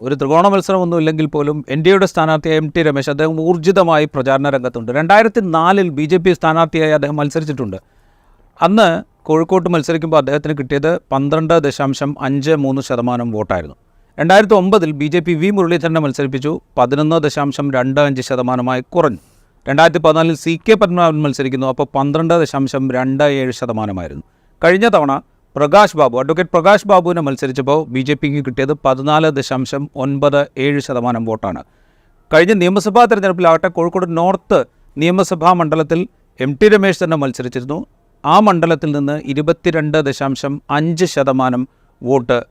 ഒരു ത്രികോണ മത്സരമൊന്നും ഇല്ലെങ്കിൽ പോലും എൻ ഡി എയുടെ സ്ഥാനാർത്ഥിയായ എം ടി രമേശ് അദ്ദേഹം ഊർജിതമായി പ്രചാരണ രംഗത്തുണ്ട്. രണ്ടായിരത്തി നാലിൽ ബി ജെ പി സ്ഥാനാർത്ഥിയായി അദ്ദേഹം മത്സരിച്ചിട്ടുണ്ട്. അന്ന് കോഴിക്കോട്ട് മത്സരിക്കുമ്പോൾ അദ്ദേഹത്തിന് കിട്ടിയത് പന്ത്രണ്ട് ദശാംശം അഞ്ച് മൂന്ന് ശതമാനം വോട്ടായിരുന്നു. രണ്ടായിരത്തി ഒമ്പതിൽ ബി ജെ പി വി മുരളീധരനെ മത്സരിപ്പിച്ചു. പതിനൊന്ന് ദശാംശം രണ്ട് അഞ്ച് ശതമാനമായി കുറഞ്ഞു. രണ്ടായിരത്തി പതിനാലിൽ സി കെ പത്മനാഭൻ മത്സരിക്കുന്നു. അപ്പോൾ പന്ത്രണ്ട് ദശാംശം രണ്ട് ഏഴ് ശതമാനമായിരുന്നു. കഴിഞ്ഞ തവണ പ്രകാശ് ബാബു അഡ്വക്കേറ്റ് പ്രകാശ് ബാബുവിനെ മത്സരിച്ചപ്പോൾ ബി ജെ പിക്ക് കിട്ടിയത് പതിനാല് ദശാംശം ഒൻപത് ഏഴ് ശതമാനം വോട്ടാണ്. കഴിഞ്ഞ നിയമസഭാ തെരഞ്ഞെടുപ്പിലാകട്ടെ കോഴിക്കോട് നോർത്ത് നിയമസഭാ മണ്ഡലത്തിൽ എം ടി രമേശ് തന്നെ മത്സരിച്ചിരുന്നു. ആ മണ്ഡലത്തിൽ നിന്ന് ഇരുപത്തിരണ്ട് ദശാംശം അഞ്ച് ശതമാനം വോട്ട്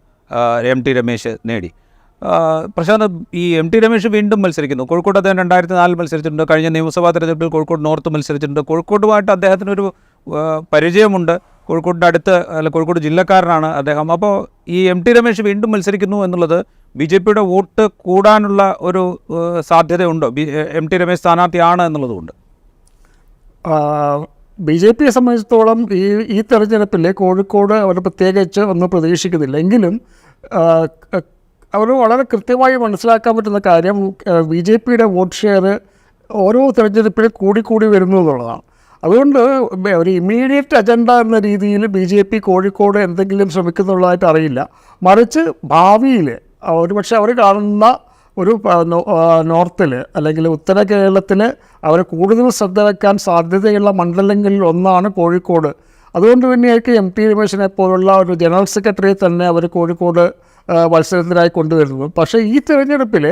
എം ടി രമേശ് നേടി. പ്രശാന്ത് ഈ എം ടി രമേശ് വീണ്ടും മത്സരിക്കുന്നു. കോഴിക്കോട് അദ്ദേഹം രണ്ടായിരത്തി നാലിൽ മത്സരിച്ചിട്ടുണ്ട്. കഴിഞ്ഞ നിയമസഭാ തെരഞ്ഞെടുപ്പിൽ കോഴിക്കോട് നോർത്ത് മത്സരിച്ചിട്ടുണ്ട്. കോഴിക്കോടുമായിട്ട് അദ്ദേഹത്തിനൊരു പരിചയമുണ്ട്. കോഴിക്കോടിന്റെ അടുത്ത് അല്ല കോഴിക്കോട് ജില്ലക്കാരനാണ് അദ്ദേഹം. അപ്പോൾ ഈ എം ടി രമേശ് വീണ്ടും മത്സരിക്കുന്നു എന്നുള്ളത് ബി ജെ പിയുടെ വോട്ട് കൂടാനുള്ള ഒരു സാധ്യതയുണ്ടോ. ബി എം ടി രമേശ് സ്ഥാനാർത്ഥിയാണ് എന്നുള്ളതുകൊണ്ട്. ബി ജെ പിയെ സംബന്ധിച്ചിടത്തോളം ഈ ഈ തെരഞ്ഞെടുപ്പിൽ കോഴിക്കോട് അവർ പ്രത്യേകിച്ച് ഒന്നും പ്രതീക്ഷിക്കുന്നില്ല. എങ്കിലും അവർ വളരെ കൃത്യമായി മനസ്സിലാക്കാൻ പറ്റുന്ന കാര്യം ബി ജെ പിയുടെ വോട്ട് ഷെയർ ഓരോ തെരഞ്ഞെടുപ്പിൽ കൂടിക്കൂടി വരുന്നു എന്നുള്ളതാണ്. അതുകൊണ്ട് ഒരു ഇമ്മീഡിയറ്റ് അജണ്ട എന്ന രീതിയിൽ ബി ജെ പി കോഴിക്കോട് എന്തെങ്കിലും ശ്രമിക്കുന്നുള്ളതായിട്ട് അറിയില്ല. മറിച്ച് ഭാവിയിൽ ഒരുപക്ഷെ അവർ കാണുന്ന ഒരു നോർത്തിൽ അല്ലെങ്കിൽ ഉത്തര കേരളത്തിൽ അവർ കൂടുതൽ ശ്രദ്ധ വയ്ക്കാൻ സാധ്യതയുള്ള മണ്ഡലങ്ങളിൽ ഒന്നാണ് കോഴിക്കോട്. അതുകൊണ്ട് തന്നെയായിരിക്കും എം ടി രമേശിനെ പോലുള്ള ഒരു ജനറൽ സെക്രട്ടറിയെ തന്നെ അവർ കോഴിക്കോട് മത്സരത്തിനായി കൊണ്ടുവരുന്നത്. പക്ഷേ ഈ തിരഞ്ഞെടുപ്പിൽ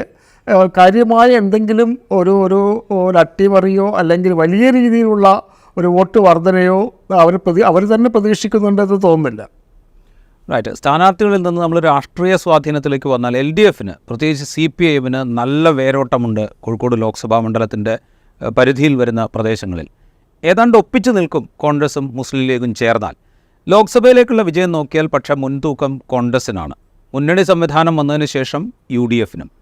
കാര്യമായ എന്തെങ്കിലും ഒരു ഒരു ഒരു അട്ടിമറിയോ അല്ലെങ്കിൽ വലിയ രീതിയിലുള്ള ഒരു വോട്ട് വർധനയോ അവർ പ്രതി അവർ തന്നെ പ്രതീക്ഷിക്കുന്നുണ്ടെന്ന് തോന്നുന്നില്ല. റൈറ്റ് സ്ഥാനാർത്ഥികളിൽ നിന്ന് നമ്മൾ രാഷ്ട്രീയ സ്വാധീനത്തിലേക്ക് വന്നാൽ എൽ ഡി എഫിന് പ്രത്യേകിച്ച് സി പി ഐ നല്ല വേരോട്ടമുണ്ട് കോഴിക്കോട് ലോക്സഭാ മണ്ഡലത്തിന്റെ പരിധിയിൽ വരുന്ന പ്രദേശങ്ങളിൽ. ഏതാണ്ട് ഒപ്പിച്ചു നിൽക്കും കോൺഗ്രസും മുസ്ലിം ലീഗും ചേർന്നാൽ. ലോക്സഭയിലേക്കുള്ള വിജയം നോക്കിയാൽ പക്ഷേ മുൻതൂക്കം കോൺഗ്രസിനാണ്. മുന്നണി സംവിധാനം വന്നതിന് ശേഷം യു ഡി എഫിനും.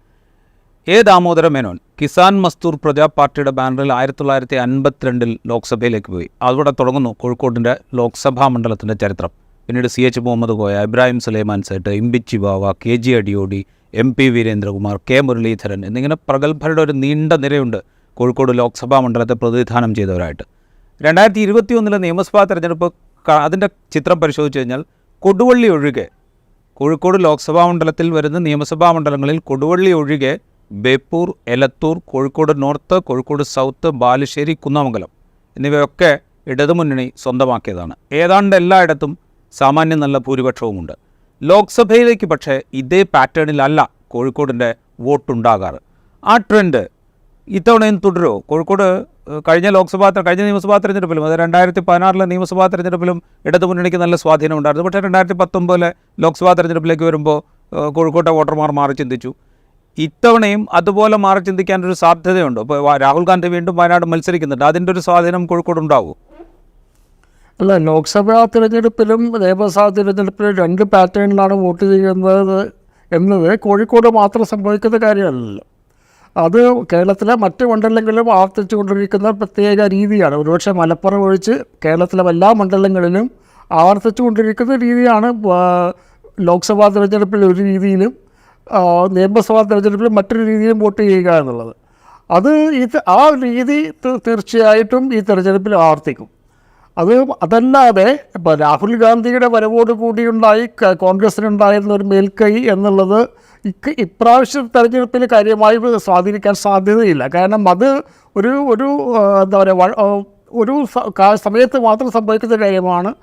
എ ദാമോദര മേനോൻ കിസാൻ മസ്തൂർ പ്രജാ പാർട്ടിയുടെ ബാനറിൽ ആയിരത്തി തൊള്ളായിരത്തി അൻപത്തിരണ്ടിൽ ലോക്സഭയിലേക്ക് പോയി. അതോടെ തുടങ്ങുന്നു കോഴിക്കോടിന്റെ ലോക്സഭാ മണ്ഡലത്തിന്റെ ചരിത്രം. പിന്നീട് C H Muhammad Koya Ibrahim Sulaiman Sait Imbichi Bava K G Adiyodi M P Veerendra Kumar K Muraleedharan എന്നിങ്ങനെ പ്രഗത്ഭരുടെ ഒരു നീണ്ട നിരയുണ്ട് കോഴിക്കോട് ലോക്സഭാ മണ്ഡലത്തെ പ്രതിനിധാനം ചെയ്തവരായിട്ട്. രണ്ടായിരത്തി ഇരുപത്തി ഒന്നിലെ നിയമസഭാ തെരഞ്ഞെടുപ്പ് അതിന്റെ ചിത്രം പരിശോധിച്ച് കഴിഞ്ഞാൽ കൊടുവള്ളി ഒഴികെ കോഴിക്കോട് ലോക്സഭാ മണ്ഡലത്തിൽ വരുന്ന നിയമസഭാ മണ്ഡലങ്ങളിൽ കൊടുവള്ളി ഒഴികെ ബേപ്പൂർ എലത്തൂർ കോഴിക്കോട് നോർത്ത് കോഴിക്കോട് സൗത്ത് ബാലുശ്ശേരി കുന്നമംഗലം എന്നിവയൊക്കെ ഇടതുമുന്നണി സ്വന്തമാക്കിയതാണ്. ഏതാണ്ട് എല്ലായിടത്തും സാമാന്യം നല്ല ഭൂരിപക്ഷവുമുണ്ട്. ലോക്സഭയിലേക്ക് പക്ഷേ ഇതേ പാറ്റേണിലല്ല കോഴിക്കോടിന്റെ വോട്ടുണ്ടാകാറ്. ആ ട്രെൻഡ് ഇത്തവണയും തുടരുമോ? കോഴിക്കോട് കഴിഞ്ഞ ലോക്സഭാ കഴിഞ്ഞ നിയമസഭാ തെരഞ്ഞെടുപ്പിലും അത് രണ്ടായിരത്തി പതിനാറിലെ നിയമസഭാ തെരഞ്ഞെടുപ്പിലും ഇടതുമുന്നണിക്ക് നല്ല സ്വാധീനം ഉണ്ടായിരുന്നു. പക്ഷേ രണ്ടായിരത്തി പത്തൊമ്പതിലെ ലോക്സഭാ തെരഞ്ഞെടുപ്പിലേക്ക് വരുമ്പോൾ കോഴിക്കോട്ടെ വോട്ടർമാർ മാറി ചിന്തിച്ചു. ഇത്തവണയും അതുപോലെ മാറി ചിന്തിക്കാൻ ഒരു സാധ്യതയുണ്ട് ഇപ്പോൾ രാഹുൽ ഗാന്ധി വീണ്ടും വയനാട് മത്സരിക്കുന്നുണ്ട്. അതിന്റെ ഒരു സ്വാധീനം കോഴിക്കോട് ഉണ്ടാവും? അല്ല ലോക്സഭാ തിരഞ്ഞെടുപ്പിലും നിയമസഭാ തിരഞ്ഞെടുപ്പിലും രണ്ട് പാറ്റേണിലാണ് വോട്ട് ചെയ്യുന്നത് എന്നത് കോഴിക്കോട് മാത്രം സംഭവിക്കുന്ന കാര്യമല്ലല്ലോ. അത് കേരളത്തിലെ മറ്റ് മണ്ഡലങ്ങളിലും ആവർത്തിച്ചുകൊണ്ടിരിക്കുന്ന പ്രത്യേക രീതിയാണ്. ഒരുപക്ഷെ മലപ്പുറം ഒഴിച്ച് കേരളത്തിലെ എല്ലാ മണ്ഡലങ്ങളിലും ആവർത്തിച്ചുകൊണ്ടിരിക്കുന്ന രീതിയാണ് ലോക്സഭാ തിരഞ്ഞെടുപ്പിൽ ഒരു രീതിയിലും നിയമസഭാ തെരഞ്ഞെടുപ്പിൽ മറ്റൊരു രീതിയിലും വോട്ട് ചെയ്യുക എന്നുള്ളത്. അത് ഈ ആ രീതി തീർച്ചയായിട്ടും ഈ തെരഞ്ഞെടുപ്പിൽ ആവർത്തിക്കും. അത് അതല്ലാതെ ഇപ്പോൾ രാഹുൽ ഗാന്ധിയുടെ വരവോട് കൂടിയുണ്ടായി ക- കോൺഗ്രസിനുണ്ടായിരുന്ന ഒരു മേൽക്കൈ എന്നുള്ളത് ഇക്ക് ഇപ്രാവശ്യം തെരഞ്ഞെടുപ്പിൽ കാര്യമായി സ്വാധീനിക്കാൻ സാധ്യതയില്ല. കാരണം അത് ഒരു ഒരു എന്താ പറയുക ഒരു സമയത്ത് മാത്രം സംഭവിക്കുന്ന കാര്യമാണ്.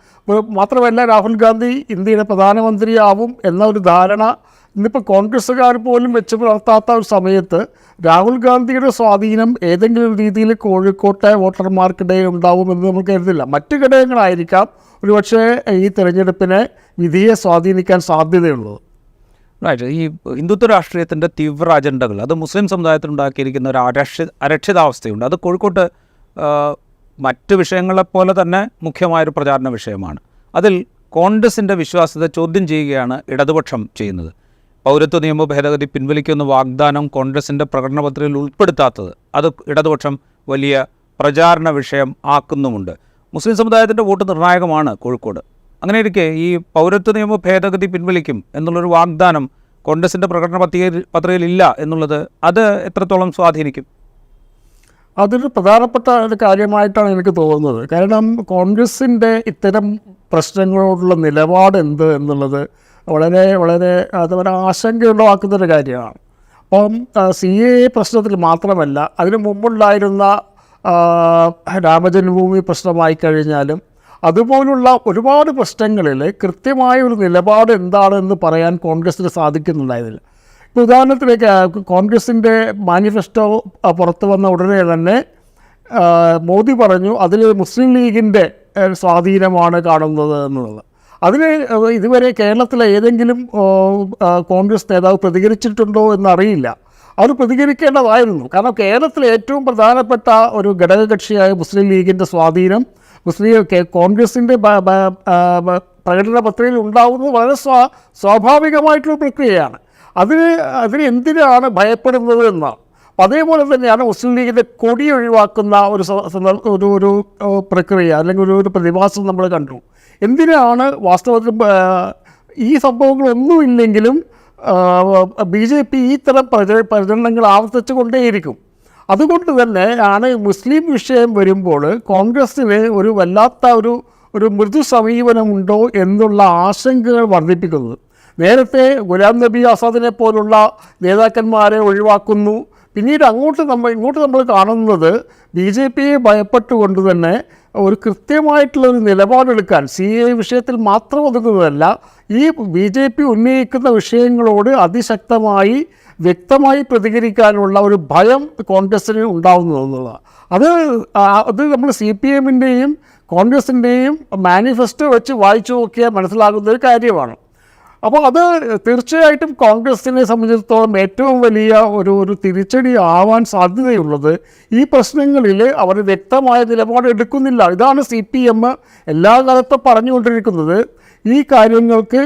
മാത്രമല്ല രാഹുൽ ഗാന്ധി ഇന്ത്യയുടെ പ്രധാനമന്ത്രിയാവും എന്ന ഒരു ധാരണ ഇന്നിപ്പോൾ കോൺഗ്രസ്സുകാർ പോലും വെച്ച് പുലർത്താത്ത ഒരു സമയത്ത് രാഹുൽ ഗാന്ധിയുടെ സ്വാധീനം ഏതെങ്കിലും രീതിയിൽ കോഴിക്കോട്ടെ വോട്ടർമാർക്കിടയിൽ ഉണ്ടാവുമെന്ന് നമ്മൾ കരുതില്ല. മറ്റു ഘടകങ്ങളായിരിക്കാം ഒരുപക്ഷെ ഈ തിരഞ്ഞെടുപ്പിനെ വിധിയെ സ്വാധീനിക്കാൻ സാധ്യതയുള്ളത്. റൈറ്റ് ഈ ഹിന്ദുത്വ രാഷ്ട്രീയത്തിന്റെ തീവ്ര അജണ്ടകൾ അത് മുസ്ലിം സമുദായത്തിൽ ഉണ്ടാക്കിയിരിക്കുന്ന ഒരു അരക്ഷി അരക്ഷിതാവസ്ഥയുണ്ട്. അത് കോഴിക്കോട്ട് മറ്റ് വിഷയങ്ങളെപ്പോലെ തന്നെ മുഖ്യമായൊരു പ്രചാരണ വിഷയമാണ്. അതിൽ കോൺഗ്രസിന്റെ വിശ്വാസ്യത ചോദ്യം ചെയ്യുകയാണ് ഇടതുപക്ഷം ചെയ്യുന്നത്. പൗരത്വ നിയമ ഭേദഗതി പിൻവലിക്കുന്ന വാഗ്ദാനം കോൺഗ്രസിന്റെ പ്രകടന പത്രികയിൽ ഉൾപ്പെടുത്താത്തത്. അത് ഇടതുപക്ഷം വലിയ പ്രചാരണ വിഷയം ആക്കുന്നുമുണ്ട്. മുസ്ലിം സമുദായത്തിന്റെ വോട്ട് നിർണായകമാണ് കോഴിക്കോട്. അങ്ങനെ ഇരിക്കെ ഈ പൗരത്വ നിയമ ഭേദഗതി പിൻവലിക്കും എന്നുള്ളൊരു വാഗ്ദാനം കോൺഗ്രസിന്റെ പ്രകടന പത്രികയിൽ പത്രികയിൽ ഇല്ല എന്നുള്ളത് അത് എത്രത്തോളം സ്വാധീനിക്കും? അതൊരു പ്രധാനപ്പെട്ട ഒരു കാര്യമായിട്ടാണ് എനിക്ക് തോന്നുന്നത്. കാരണം കോൺഗ്രസിന്റെ ഇത്തരം പ്രശ്നങ്ങളോടുള്ള നിലപാട് എന്ത് എന്നുള്ളത് വളരെ വളരെ അത് വളരെ ആശങ്കയുള്ളതാക്കുന്നൊരു കാര്യമാണ്. അപ്പം സി എ പ്രശ്നത്തിൽ മാത്രമല്ല അതിനു മുമ്പുണ്ടായിരുന്ന രാമജന്മഭൂമി പ്രശ്നമായി കഴിഞ്ഞാലും അതുപോലുള്ള ഒരുപാട് പ്രശ്നങ്ങളിൽ കൃത്യമായ ഒരു നിലപാട് എന്താണെന്ന് പറയാൻ കോൺഗ്രസ്സിന് സാധിക്കുന്നുണ്ടായിരുന്നില്ല. ഇപ്പോൾ ഉദാഹരണത്തിലേക്ക് കോൺഗ്രസിന്റെ മാനിഫെസ്റ്റോ പുറത്തു വന്ന ഉടനെ തന്നെ മോദി പറഞ്ഞു അതിൽ മുസ്ലിം ലീഗിന്റെ സ്വാധീനമാണ് കാണുന്നത് എന്നുള്ളത്. അതിന് ഇതുവരെ കേരളത്തിലെ ഏതെങ്കിലും കോൺഗ്രസ് നേതാവ് പ്രതികരിച്ചിട്ടുണ്ടോ എന്നറിയില്ല. അവർ പ്രതികരിക്കേണ്ടതായിരുന്നു. കാരണം കേരളത്തിലെ ഏറ്റവും പ്രധാനപ്പെട്ട ഒരു ഘടകകക്ഷിയായ മുസ്ലിം ലീഗിന്റെ സ്വാധീനം മുസ്ലിം കോൺഗ്രസിന്റെ പ്രകടന പത്രികയിൽ ഉണ്ടാവുന്നത് വളരെ സ്വാ സ്വാഭാവികമായിട്ടുള്ള പ്രക്രിയയാണ്. അതിന് അതിന് എന്തിനാണ് ഭയപ്പെടുന്നത് എന്നാണ് അതേപോലെ തന്നെയാണ് മുസ്ലിം ലീഗിന്റെ കൊടി ഒഴിവാക്കുന്ന ഒരു ഒരു ഒരു പ്രക്രിയ അല്ലെങ്കിൽ ഒരു ഒരു പ്രതിഭാസം നമ്മൾ കണ്ടു. എന്തിനാണ് വാസ്തവത്തിൽ ഈ സംഭവങ്ങളൊന്നും ഇല്ലെങ്കിലും ബി ജെ പി ഈ തരം പ്രച- പ്രചരണങ്ങൾ ആവർത്തിച്ചു കൊണ്ടേയിരിക്കും അതുകൊണ്ട് തന്നെ ആണ് മുസ്ലിം വിഷയം വരുമ്പോൾ കോൺഗ്രസ്സിന് ഒരു വല്ലാത്ത ഒരു ഒരു മൃദു സമീപനമുണ്ടോ എന്നുള്ള ആശങ്കകൾ വർദ്ധിപ്പിക്കുന്നത്. നേരത്തെ ഗുലാം നബി ആസാദിനെ പോലുള്ള നേതാക്കന്മാരെ ഒഴിവാക്കുന്നു. പിന്നീട് അങ്ങോട്ട് നമ്മൾ ഇങ്ങോട്ട് നമ്മൾ കാണുന്നത് ബി ജെ പിയെ ഭയപ്പെട്ടുകൊണ്ട് തന്നെ ഒരു കൃത്യമായിട്ടുള്ള ഒരു നിലപാടെടുക്കാൻ സി എ വിഷയത്തിൽ മാത്രം ഒതുങ്ങുന്നതല്ല ഈ ബി ജെ പി ഉന്നയിക്കുന്ന വിഷയങ്ങളോട് അതിശക്തമായി വ്യക്തമായി പ്രതികരിക്കാനുള്ള ഒരു ഭയം കോൺഗ്രസ്സിന് ഉണ്ടാവുന്നു എന്നുള്ളതാണ്. അത് അത് നമ്മൾ സി പി എമ്മിന്റെയും കോൺഗ്രസിന്റെയും മാനിഫെസ്റ്റോ വെച്ച് വായിച്ചു നോക്കിയാൽ മനസ്സിലാകുന്ന ഒരു കാര്യമാണ്. അപ്പോൾ അത് തീർച്ചയായിട്ടും കോൺഗ്രസിനെ സംബന്ധിച്ചിടത്തോളം ഏറ്റവും വലിയ ഒരു ഒരു തിരിച്ചടി ആവാൻ സാധ്യതയുള്ളത് ഈ പ്രശ്നങ്ങളിൽ അവർ വ്യക്തമായ നിലപാട് എടുക്കുന്നില്ല. ഇതാണ് സി പി എം എല്ലാ കാലത്തും പറഞ്ഞുകൊണ്ടിരിക്കുന്നത്. ഈ കാര്യങ്ങൾക്ക്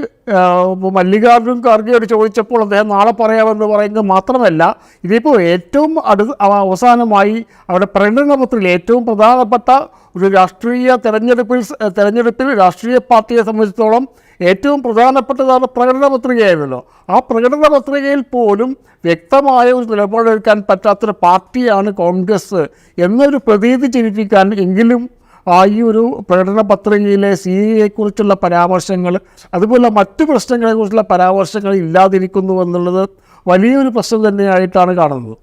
മല്ലികാർജുൻ ഖാർഗെയോട് ചോദിച്ചപ്പോൾ അദ്ദേഹം നാളെ പറയാമെന്ന് പറയുന്നത് മാത്രമല്ല ഇതിപ്പോൾ ഏറ്റവും അടു അവസാനമായി അവരുടെ പ്രകടനപത്രത്തിൽ ഏറ്റവും പ്രധാനപ്പെട്ട ഒരു രാഷ്ട്രീയ തെരഞ്ഞെടുപ്പിൽ തെരഞ്ഞെടുപ്പിൽ രാഷ്ട്രീയ പാർട്ടിയെ സംബന്ധിച്ചിടത്തോളം ഏറ്റവും പ്രധാനപ്പെട്ടതാണ് പ്രകടന പത്രികയായിരുന്നല്ലോ. ആ പ്രകടന പത്രികയിൽ പോലും വ്യക്തമായ ഒരു നിലപാടെടുക്കാൻ പറ്റാത്തൊരു പാർട്ടിയാണ് കോൺഗ്രസ് എന്നൊരു പ്രതീതി ജനിപ്പിക്കാൻ എങ്കിലും ആ ഈ ഒരു പ്രകടന പത്രികയിലെ സി എയെക്കുറിച്ചുള്ള പരാമർശങ്ങൾ അതുപോലെ മറ്റു പ്രശ്നങ്ങളെക്കുറിച്ചുള്ള പരാമർശങ്ങൾ ഇല്ലാതിരിക്കുന്നു എന്നുള്ളത് വലിയൊരു പ്രശ്നം തന്നെയായിട്ടാണ് കാണുന്നത്.